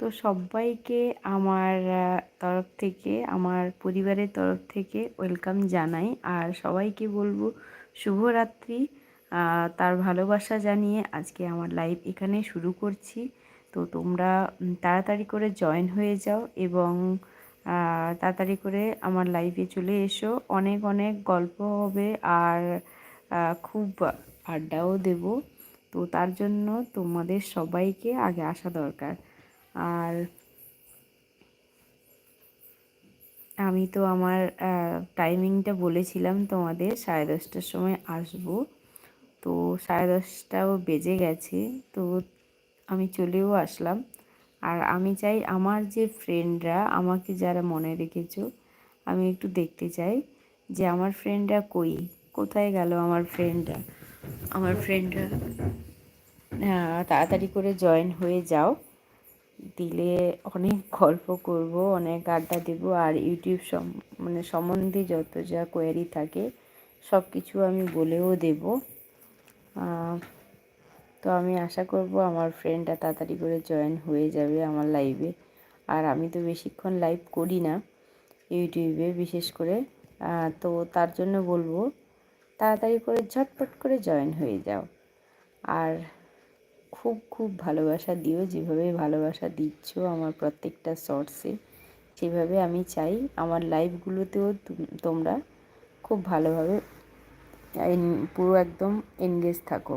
তো সবাইকে আমার তরফ থেকে, আমার পরিবারের তরফ থেকে ওয়েলকাম জানাই। আর সবাইকে বলব শুভরাত্রি। তার ভালোবাসা জানিয়ে আজকে আমার লাইভ এখানে শুরু করছি। তো তোমরা তাড়াতাড়ি করে জয়েন হয়ে যাও এবং তাড়াতাড়ি করে আমার লাইভে চলে এসো। অনেক অনেক গল্প হবে আর খুব আড্ডাও দেব। তো তার জন্য তোমাদের সবাইকে আগে আসা দরকার। আর আমি তো আমার টাইমিংটা বলেছিলাম তোমাদের, সাড়ে দশটার সময় আসব। তো সাড়ে দশটাও বেজে গেছে, তো আমি চলেও আসলাম। আর আমি চাই আমার যে ফ্রেন্ডরা আমাকে যারা মনে রেখেছো, আমি একটু দেখতে চাই যে আমার ফ্রেন্ডরা কই, কোথায় গেল আমার ফ্রেন্ডরা আমার ফ্রেন্ডরা তাড়াতাড়ি করে জয়েন হয়ে যাও। দিলে অনেক গল্প করব, অনেক আড্ডা দেব আর ইউটিউব মানে সম্বন্ধে যত যা কোয়ারি থাকে সব কিছু আমি বলেও দেব। তো আমি আশা করব আমার ফ্রেন্ডটা তাড়াতাড়ি করে জয়েন হয়ে যাবে আমার লাইভে আর আমি তো বেশিক্ষণ লাইভ করি না ইউটিউবে বিশেষ করে। তো তার জন্য বলব, তাড়াতাড়ি করে ঝটপট করে জয়েন হয়ে যাও। আর খুব খুব ভালোবাসা দিও। যেভাবে ভালোবাসা দিচ্ছ আমার প্রত্যেকটা শর্টসে সেভাবে আমি চাই আমার লাইভগুলোতেও তুম- তোমরা খুব ভালোভাবে পুরো একদম এনগেজ থাকো।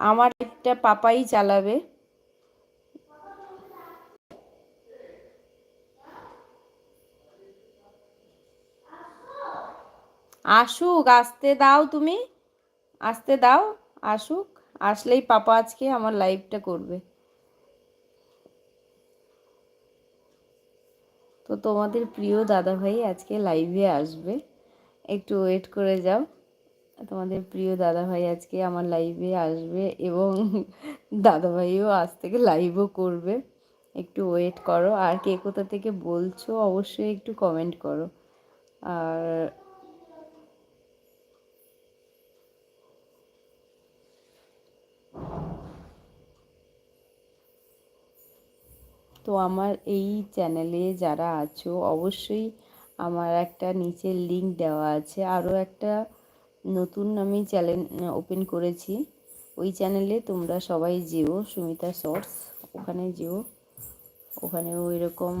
আমার একটা পাপাই চালাবে। আসুক, আসতে দাও তুমি। আসতে দাও, আসুক। আসলেই পাপা আজকে আমার লাইভটা করবে। তো তোমাদের প্রিয় দাদা ভাই আজকে লাইভে আসবে। একটু ওয়েট করে যাও। তোমাদের প্রিয় দাদা ভাই আজকে আমার লাইভে আসবে এবং দাদা ভাইও আজ থেকে লাইভও করবে। একটু ওয়েট করো। আর কে কোথা থেকে বলছো অবশ্যই একটু কমেন্ট করো। আর তো আমার এই চ্যানেলে যারা আছো, অবশ্যই আমার একটা নিচের লিংক দেওয়া আছে। আরও একটা নতুন আমি চ্যানেল ওপেন করেছি। ওই চ্যানেলে তোমরা সবাই যেও সুমিতা শর্টস ওখানে যেও। ওখানেও এরকম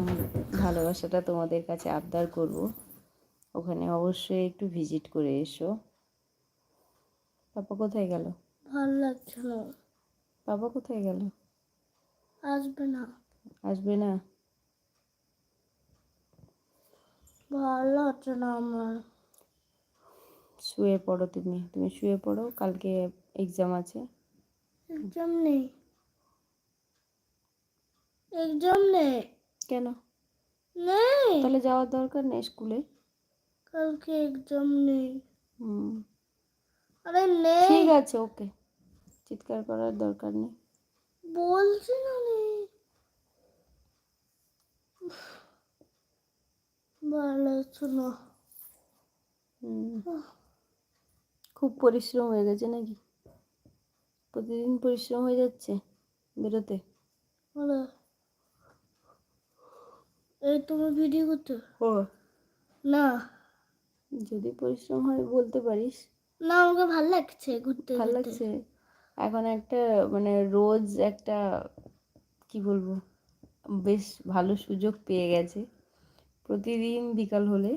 ভালোবাসাটা তোমাদের কাছে আবদার করব। ওখানে অবশ্যই একটু ভিজিট করে এসো। পাপা কোথায় গেল? ভালো লাগছে না পাপা কোথায় গেল? আসবে না। আসবে না? ভালো লাগছে না আমার। শুয়ে পড়ো তুমি। তুমি শুয়ে পড়ো কালকে এক্সাম আছে। এক্সাম নেই। এক্সাম নেই। কেন? নেই। তাহলে যাওয়ার দরকার নেই স্কুলে? কালকে এক্সাম নেই। হুম। আরে নেই। ঠিক আছে ওকে। চিৎকার করার দরকার নেই। বলছি না নেই ভালো লাগছে না। হুম। খুব পরিশ্রম হয়ে গেছে নাকি? প্রতিদিন পরিশ্রম হয়ে যাচ্ছে বেরোতে? বলে। এই তুমি ভিডিও করতে ও। না। যদি পরিশ্রম হয় বলতে পারিস। না আমাকে ভালো লাগছে ঘুরতে ভালো লাগছে? এখন একটা মানে রোজ একটা কি বলব? বেশ ভালো সুযোগ পেয়ে গেছে। প্রতিদিন বিকাল হলে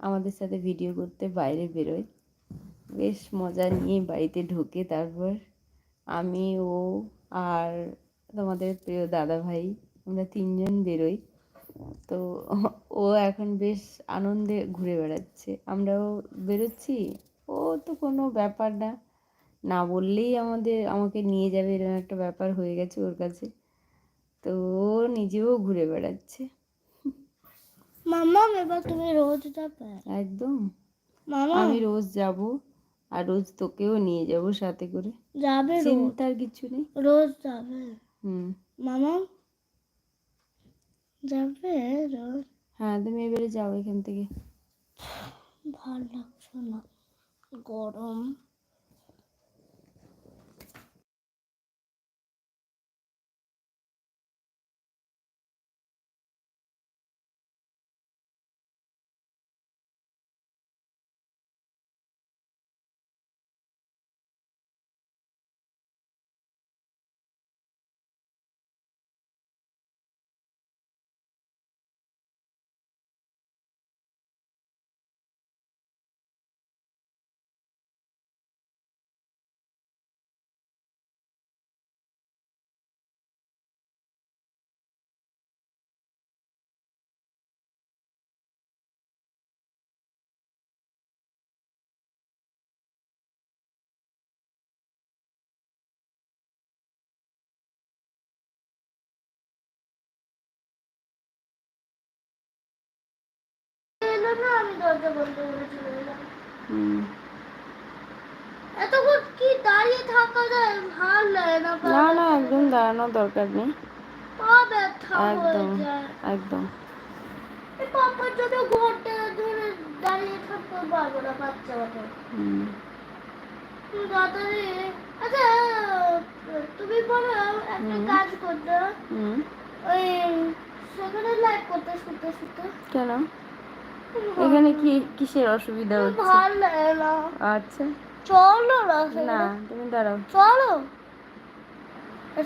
আমাদের সাথে ভিডিও করতে বাইরে বেরোয়। বেশ মজা নিয়ে বাড়িতে ঢোকে তারপর আমি ও আর তোমাদের প্রিয় দাদা ভাই আমরা তিনজন বেরোই। তো ও এখন বেশ আনন্দে ঘুরে বেড়াচ্ছে। আমরাও বেরোচ্ছি। ও তো কোনো ব্যাপার না। না বললেই আমাদের আমাকে নিয়ে যাবে এরকম একটা ব্যাপার হয়ে গেছে ওর কাছে। তো ও নিজেও ঘুরে বেড়াচ্ছে। মামা এবার তুমি রোজ যাবে? একদম। আমি রোজ যাব। আর রোজ তোকেও নিয়ে যাব সাথে করে। যাবে চিন্তার কিছু নেই। রোজ যাবে। হুম। মামা? যাবে রোজ। হ্যাঁ তুমি এবারে যাও এখান থেকে। ভালো লাগছে না। গরম। না আমি দরজা বন্ধ করে চলে হুম। এতক্ষণ কি দাঁড়িয়ে থাকা যায় ভালো লাগে না না না একদম দাঁড়ানোর দরকার নেই। পা ব্যথা একদম একদম। জন্য ঘণ্টা ধরে দাঁড়িয়ে থাকতে পারব না বাচ্চা আচ্ছা তুমি বলো একটা কাজ করতে। হুম। ওই সেখানে লাইভ করতে শুতে শুতে। কেন? এখানে কি কিসের অসুবিধা হচ্ছে? ভালো লাগে না। আচ্ছা। চলো না না তুমি দাঁড়াও। চলো।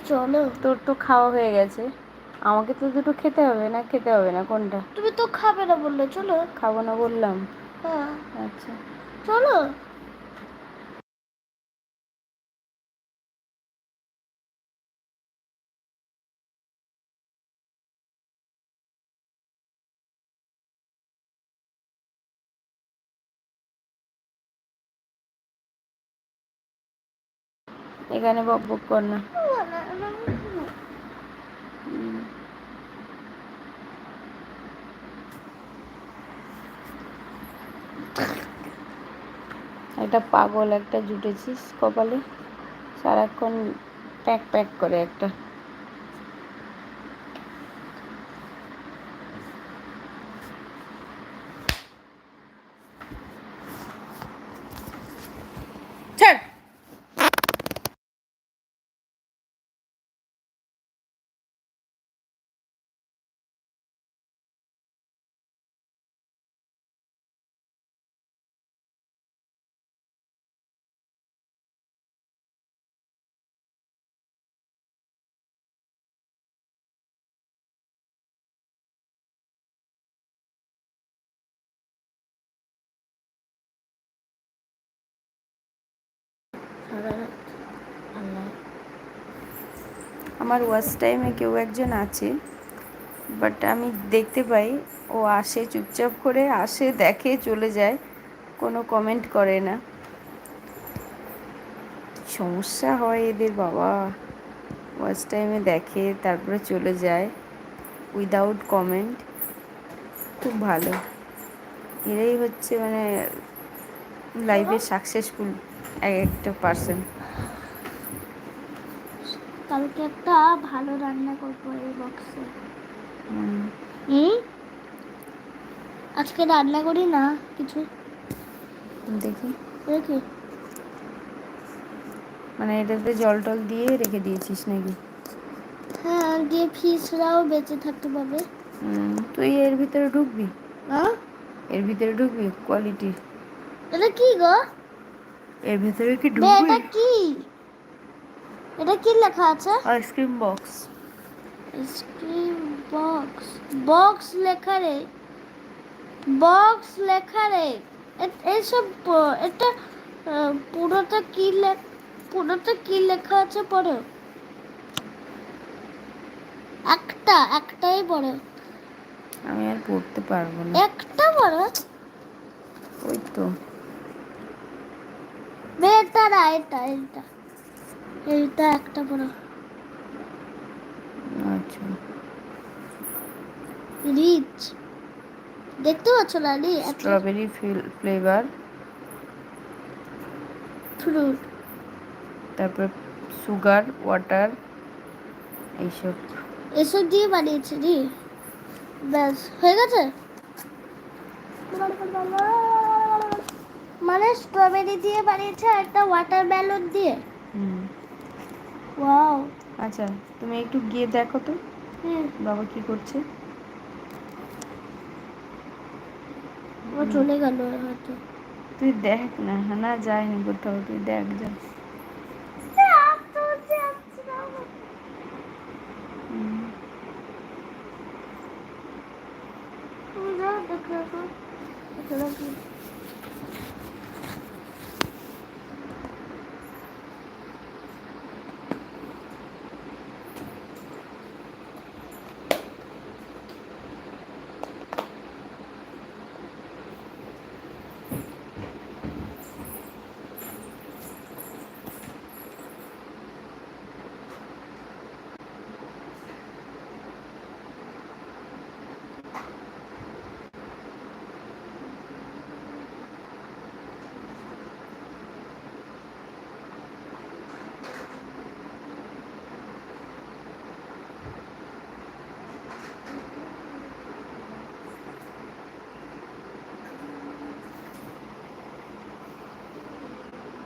চলো। তোর তো খাওয়া হয়ে গেছে। আমাকে তো দুটো খেতে হবে না খেতে হবে না কোনটা? তুমি তো খাবে না বললে চলো। খাব না বললাম। হ্যাঁ। আচ্ছা। চলো। এখানে বক বক কর না। একটা পাগল একটা জুটেছিস কপালে। সারাক্ষণ প্যাক প্যাক করে একটা। আমার ওয়াচ টাইমে কেউ একজন আছে বাট আমি দেখতে পাই, ও আসে চুপচাপ করে, আসে দেখে চলে যায়, কোনো কমেন্ট করে না। সমস্যা হয় এদের বাবা। ওয়াচ টাইমে দেখে, তারপরে চলে যায় উইদাউট কমেন্ট খুব ভালো। এরাই হচ্ছে মানে লাইফে সাকসেসফুল এক একটা পার্সন কালকে একটা ভালো রান্না করব এই বক্সে হুম। হুম আজকে রান্না করি না কিছু? দেখি। দেখি। মানে এটাতে জল টল দিয়ে রেখে দিয়েছিস নাকি? হ্যাঁ দিয়ে ফিসরাও বেঁচে থাকতে পারবে। তুই এর ভিতরে ঢুকবি। হ্যাঁ এর ভিতরে ঢুকবি কোয়ালিটি এটা কি গো? এর ভিতরে কি ঢুকবি? এটা কি? এটা কি লেখা আছে? Ice cream box. Screen box. Box লেখা রে। বক্স লেখা রে। এসব এটা পুরোটা কি লেখ পুরোটা কি লেখা আছে পড়ো একটা একটাই পড়ো আমি আর পড়তে পারব না। একটা পড়ো ওই তো। এটা না এটা এটা। এইটা একটা পড়ো আচ্ছা। রিচ দেখতে পাচ্ছ রি স্ট্রবেরি ফ্লেভার ফ্রুট তারপর সুগার ওয়াটার এইসব। এসব দিয়ে বানিয়েছে রে। ব্যাস হয়ে গেছে? মানে স্ট্রবেরি দিয়ে বানিয়েছে আর একটা ওয়াটারমেলন দিয়ে। হুম। ওয়াও আচ্ছা তুমি একটু গিয়ে দেখো তো। হুম। বাবা কি করছে? ও চলে গেল হয়তো। তুই দেখ না না যায়নি কোথাও তুই দেখ যা।